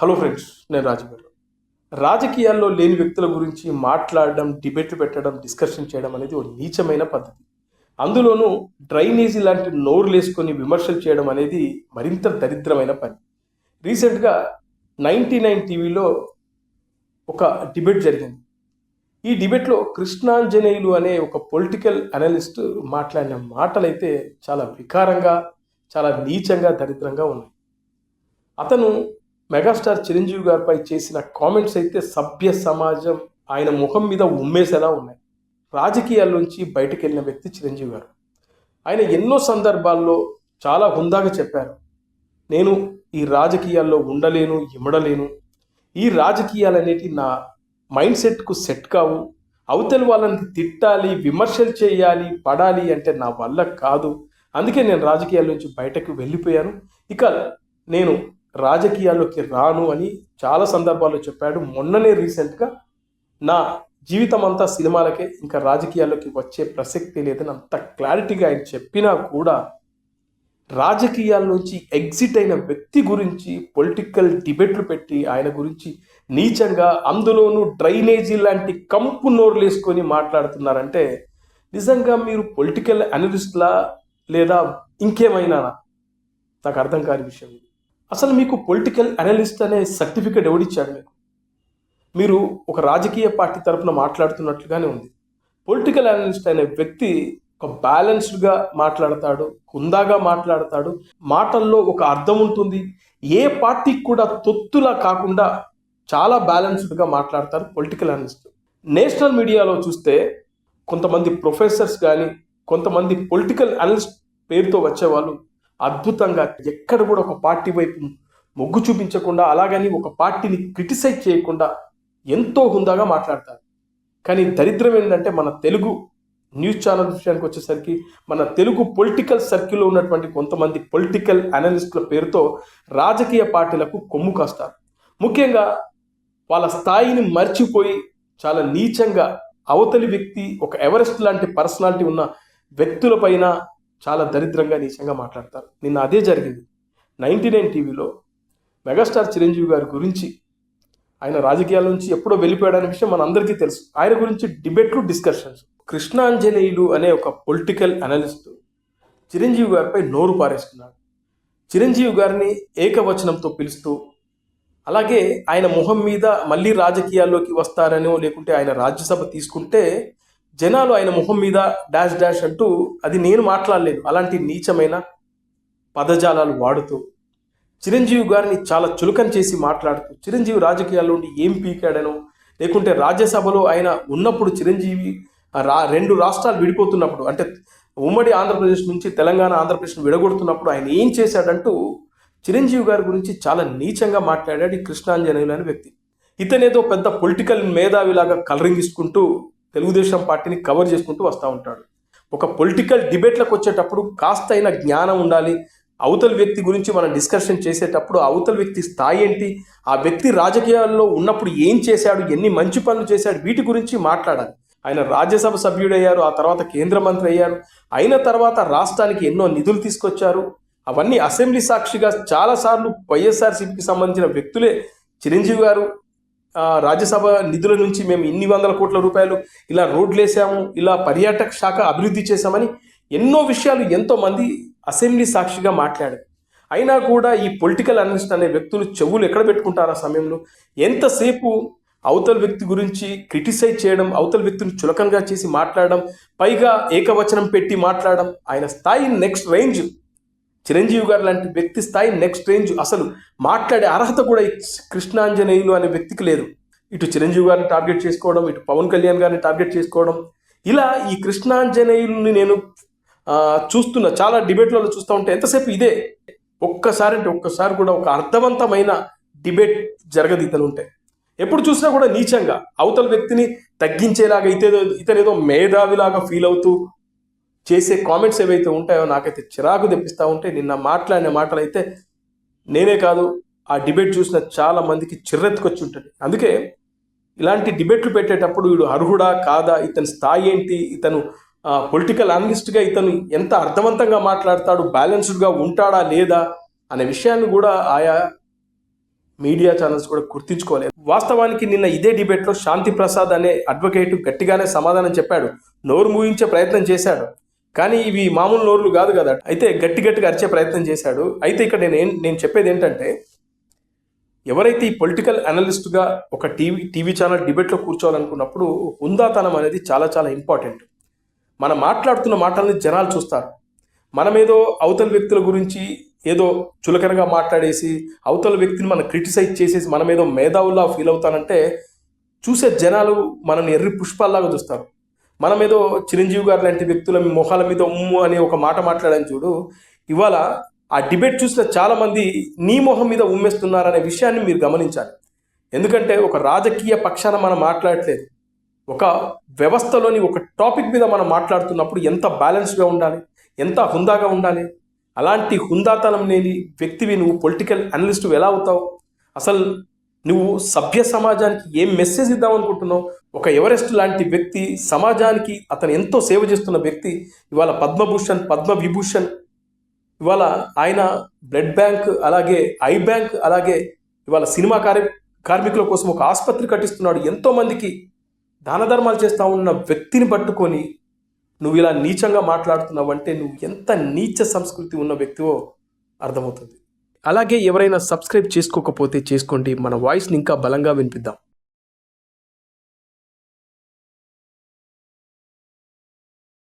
Hello friends నేను రాజుగారు రాజకీయాల్లో లేని వ్యక్తుల గురించి మాట్లాడడం డిబేట్లు పెట్టడం డిస్కషన్ చేయడం అనేది ఒక నీచమైన పద్ధతి. అందులోనూ డ్రైనేజీ లాంటి నోరు లేసుకొని విమర్శలు చేయడం అనేది మరింత దరిద్రమైన పని. రీసెంట్గా నైంటీ నైన్ టీవీలో ఒక డిబేట్ జరిగింది. ఈ డిబేట్లో కృష్ణాంజనేయులు అనే ఒక పొలిటికల్ అనలిస్ట్ మాట్లాడిన మాటలైతే చాలా వికారంగా చాలా నీచంగా దరిద్రంగా ఉన్నాయి. అతను మెగాస్టార్ చిరంజీవి గారిపై చేసిన కామెంట్స్ అయితే సభ్య సమాజం ఆయన ముఖం మీద ఉమ్మేసేలా ఉన్నాయి. రాజకీయాల్లోంచి బయటకు వెళ్ళిన వ్యక్తి చిరంజీవి గారు. ఆయన ఎన్నో సందర్భాల్లో చాలా హుందాగా చెప్పారు. నేను ఈ రాజకీయాల్లో ఉండలేను ఇమడలేను ఈ రాజకీయాలు అనేటి నా మైండ్ సెట్కు సెట్ కావు. అవతలి వాళ్ళని తిట్టాలి విమర్శలు చేయాలి పడాలి అంటే నా వల్ల కాదు. అందుకే నేను రాజకీయాల నుంచి బయటకు వెళ్ళిపోయాను. ఇక నేను రాజకీయాల్లోకి రాను అని చాలా సందర్భాల్లో చెప్పాడు. మొన్ననే రీసెంట్గా నా జీవితం అంతా సినిమాలకే ఇంకా రాజకీయాల్లోకి వచ్చే ప్రసక్తి లేదని అంత క్లారిటీగా ఆయన చెప్పినా కూడా రాజకీయాల నుంచి ఎగ్జిట్ అయిన వ్యక్తి గురించి పొలిటికల్ డిబేట్లు పెట్టి ఆయన గురించి నీచంగా అందులోనూ డ్రైనేజీ లాంటి కంపు నోరులు మాట్లాడుతున్నారంటే నిజంగా మీరు పొలిటికల్ అనలిస్ట్లా లేదా ఇంకేమైనా? నాకు అర్థం కాని విషయం ఇది. అసలు మీకు పొలిటికల్ అనలిస్ట్ అనే సర్టిఫికేట్ ఎవడిచ్చాడు మీకు? మీరు ఒక రాజకీయ పార్టీ తరపున మాట్లాడుతున్నట్లుగానే ఉంది. పొలిటికల్ అనలిస్ట్ అనే వ్యక్తి ఒక బ్యాలెన్స్డ్గా మాట్లాడతాడు హుందాగా మాట్లాడతాడు మాటల్లో ఒక అర్థం ఉంటుంది. ఏ పార్టీకి కూడా తొత్తులా కాకుండా చాలా బ్యాలెన్స్డ్గా మాట్లాడతారు పొలిటికల్ అనలిస్ట్. నేషనల్ మీడియాలో చూస్తే కొంతమంది ప్రొఫెసర్స్ కానీ కొంతమంది పొలిటికల్ అనలిస్ట్ పేరుతో వచ్చేవాళ్ళు అద్భుతంగా ఎక్కడ కూడా ఒక పార్టీ వైపు మొగ్గు చూపించకుండా అలాగని ఒక పార్టీని క్రిటిసైజ్ చేయకుండా ఎంతో హుందాగా మాట్లాడతారు. కానీ దరిద్రం ఏంటంటే మన తెలుగు న్యూస్ ఛానల్ విషయానికి వచ్చేసరికి మన తెలుగు పొలిటికల్ సర్కిల్లో ఉన్నటువంటి కొంతమంది పొలిటికల్ అనలిస్టుల పేరుతో రాజకీయ పార్టీలకు కొమ్ము కాస్తారు. ముఖ్యంగా వాళ్ళ స్థాయిని మర్చిపోయి చాలా నీచంగా అవతలి వ్యక్తి ఒక ఎవరెస్ట్ లాంటి పర్సనాలిటీ ఉన్న వ్యక్తులపైన చాలా దరిద్రంగా నీచంగా మాట్లాడతారు. నిన్న అదే జరిగింది. నైంటీ నైన్ టీవీలో మెగాస్టార్ చిరంజీవి గారి గురించి ఆయన రాజకీయాల నుంచి ఎప్పుడో వెళ్ళిపోయాడనే విషయం మనందరికీ తెలుసు. ఆయన గురించి డిబేట్లు డిస్కషన్స్. కృష్ణాంజనేయులు అనే ఒక పొలిటికల్ అనలిస్ట్ చిరంజీవి గారిపై నోరు పారేస్తున్నాడు చిరంజీవి గారిని ఏకవచనంతో పిలుస్తూ అలాగే ఆయన మొహం మీద మళ్ళీ రాజకీయాల్లోకి వస్తారనో లేకుంటే ఆయన రాజ్యసభ తీసుకుంటే జనాలు ఆయన ముఖం మీద డాష్ డాష్ అంటూ అది నేను మాట్లాడలేదు. అలాంటి నీచమైన పదజాలాలు వాడుతూ చిరంజీవి గారిని చాలా చులకన చేసి మాట్లాడుతూ చిరంజీవి రాజకీయాల్లో ఉండి ఏం పీకాడనో లేకుంటే రాజ్యసభలో ఆయన ఉన్నప్పుడు చిరంజీవి రా రెండు రాష్ట్రాలు విడిపోతున్నప్పుడు అంటే ఉమ్మడి ఆంధ్రప్రదేశ్ నుంచి తెలంగాణ ఆంధ్రప్రదేశ్ విడగొడుతున్నప్పుడు ఆయన ఏం చేశాడంటూ చిరంజీవి గారి గురించి చాలా నీచంగా మాట్లాడాడు ఈ కృష్ణాంజనేయులు అనే వ్యక్తి. ఇతనేదో పెద్ద పొలిటికల్ మేధావిలాగా కలరింగ్ ఇసుకుంటూ తెలుగుదేశం పార్టీని కవర్ చేసుకుంటూ వస్తూ ఉంటాడు. ఒక పొలిటికల్ డిబేట్లకు వచ్చేటప్పుడు కాస్త అయిన జ్ఞానం ఉండాలి. అవతల వ్యక్తి గురించి మనం డిస్కషన్ చేసేటప్పుడు అవతల వ్యక్తి స్థాయి ఏంటి? ఆ వ్యక్తి రాజకీయాల్లో ఉన్నప్పుడు ఏం చేశాడు? ఎన్ని మంచి పనులు చేశాడు? వీటి గురించి మాట్లాడాలి. ఆయన రాజ్యసభ సభ్యుడయ్యారు. ఆ తర్వాత కేంద్ర మంత్రి అయ్యారు. అయిన తర్వాత రాష్ట్రానికి ఎన్నో నిధులు తీసుకొచ్చారు. అవన్నీ అసెంబ్లీ సాక్షిగా చాలాసార్లు వైఎస్ఆర్సీపీకి సంబంధించిన వ్యక్తులే చిరంజీవి గారు రాజ్యసభ నిధుల నుంచి మేము ఇన్ని వందల కోట్ల రూపాయలు ఇలా రోడ్లు వేసాము ఇలా పర్యాటక శాఖ అభివృద్ధి చేశామని ఎన్నో విషయాలు ఎంతోమంది అసెంబ్లీ సాక్షిగా మాట్లాడారు. అయినా కూడా ఈ పొలిటికల్ అనలిస్ట్ అనే వ్యక్తులు చెవులు ఎక్కడ పెట్టుకుంటారు ఆ సమయంలో? ఎంతసేపు అవతల వ్యక్తి గురించి క్రిటిసైజ్ చేయడం అవతల వ్యక్తిని చులకంగా చేసి మాట్లాడడం పైగా ఏకవచనం పెట్టి మాట్లాడడం ఆయన స్థాయి నెక్స్ట్ రేంజ్ చిరంజీవి గారు లాంటి వ్యక్తి స్థాయి నెక్స్ట్ రేంజ్ అసలు మాట్లాడే అర్హత కూడా కృష్ణాంజనేయులు అనే వ్యక్తికి లేదు. ఇటు చిరంజీవి గారిని టార్గెట్ చేసుకోవడం ఇటు పవన్ కళ్యాణ్ గారిని టార్గెట్ చేసుకోవడం. ఇలా ఈ కృష్ణాంజనేయుల్ని నేను చూస్తున్న చాలా డిబేట్లలో చూస్తూ ఉంటే ఎంతసేపు ఇదే? ఒక్కసారి అంటే ఒక్కసారి కూడా ఒక అర్థవంతమైన డిబేట్ జరగదు ఇతను ఉంటే. ఎప్పుడు చూసినా కూడా నీచంగా అవతల వ్యక్తిని తగ్గించేలాగా ఇతేదో ఇతనేదో మేధావిలాగా ఫీల్ అవుతూ చేసే కామెంట్స్ ఏవైతే ఉంటాయో నాకైతే చిరాకు తెప్పిస్తూ ఉంటే నిన్న మాట్లాడిన మాటలు అయితే నేనే కాదు ఆ డిబేట్ చూసిన చాలా మందికి చిర్రెత్తుకొచ్చి ఉంటుంది. అందుకే ఇలాంటి డిబేట్లు పెట్టేటప్పుడు వీడు అర్హుడా కాదా ఇతని స్థాయి ఏంటి ఇతను పొలిటికల్ అనలిస్ట్గా ఇతను ఎంత అర్థవంతంగా మాట్లాడతాడు బ్యాలెన్స్డ్గా ఉంటాడా లేదా అనే విషయాన్ని కూడా ఆయా మీడియా ఛానల్స్ కూడా గుర్తించుకోలేదు వాస్తవానికి నిన్న ఇదే డిబేట్లో శాంతి ప్రసాద్ అనే అడ్వకేట్ గట్టిగానే సమాధానం చెప్పాడు. నోరు మూయించే ప్రయత్నం చేశాడు. కానీ ఇవి మామూలు నోర్లు కాదు కదా. అయితే గట్టి గట్టిగా అరిచే ప్రయత్నం చేశాడు. అయితే ఇక్కడ నేను ఏం- నేను చెప్పేది ఏంటంటే ఎవరైతే ఈ పొలిటికల్ అనలిస్ట్గా ఒక టీవీ టీవీ ఛానల్ డిబేట్లో కూర్చోవాలనుకున్నప్పుడు హుందాతనం అనేది చాలా చాలా ఇంపార్టెంట్. మనం మాట్లాడుతున్న మాటల్ని జనాలు చూస్తారు. మనమేదో అవతల వ్యక్తుల గురించి ఏదో చులకనగా మాట్లాడేసి అవతల వ్యక్తిని మనం క్రిటిసైజ్ చేసేసి మనమేదో మేధావుల్లా ఫీల్ అవుతానంటే చూసే జనాలు మనల్ని ఎర్రి పుష్పాల్లాగా చూస్తారు. మనమేదో చిరంజీవి గారు లాంటి వ్యక్తుల మొహాల మీద ఉమ్ము అనే ఒక మాట మాట్లాడని చూడు. ఇవాళ ఆ డిబేట్ చూసిన చాలామంది నీ మొహం మీద ఉమ్మేస్తున్నారనే విషయాన్ని మీరు గమనించాలి. ఎందుకంటే ఒక రాజకీయ పక్షాన మనం మాట్లాడట్లేదు. ఒక వ్యవస్థలోని ఒక టాపిక్ మీద మనం మాట్లాడుతున్నప్పుడు ఎంత బ్యాలెన్స్గా ఉండాలి? ఎంత హుందాగా ఉండాలి? అలాంటి హుందాతనం లేని వ్యక్తివి నువ్వు పొలిటికల్ అనలిస్ట్ ఎలా అవుతావు? అసలు నువ్వు సభ్య సమాజానికి ఏం మెసేజ్ ఇద్దాం అనుకుంటున్నావు? ఒక ఎవరెస్ట్ లాంటి వ్యక్తి సమాజానికి అతను ఎంతో సేవ చేస్తున్న వ్యక్తి ఇవాళ పద్మభూషణ్ పద్మ విభూషణ్ ఇవాళ ఆయన బ్లడ్ బ్యాంక్ అలాగే ఐ బ్యాంక్ అలాగే ఇవాళ సినిమా కార్య కార్మికుల కోసం ఒక ఆసుపత్రి కట్టిస్తున్నాడు. ఎంతోమందికి దాన ధర్మాలు చేస్తా ఉన్న వ్యక్తిని పట్టుకొని నువ్వు ఇలా నీచంగా మాట్లాడుతున్నావు అంటే నువ్వు ఎంత నీచ సంస్కృతి ఉన్న వ్యక్తివో అర్థమవుతుంది. అలాగే ఎవరైనా సబ్స్క్రైబ్ చేసుకోకపోతే చేసుకోండి. మన వాయిస్ని ఇంకా బలంగా వినిపిద్దాం.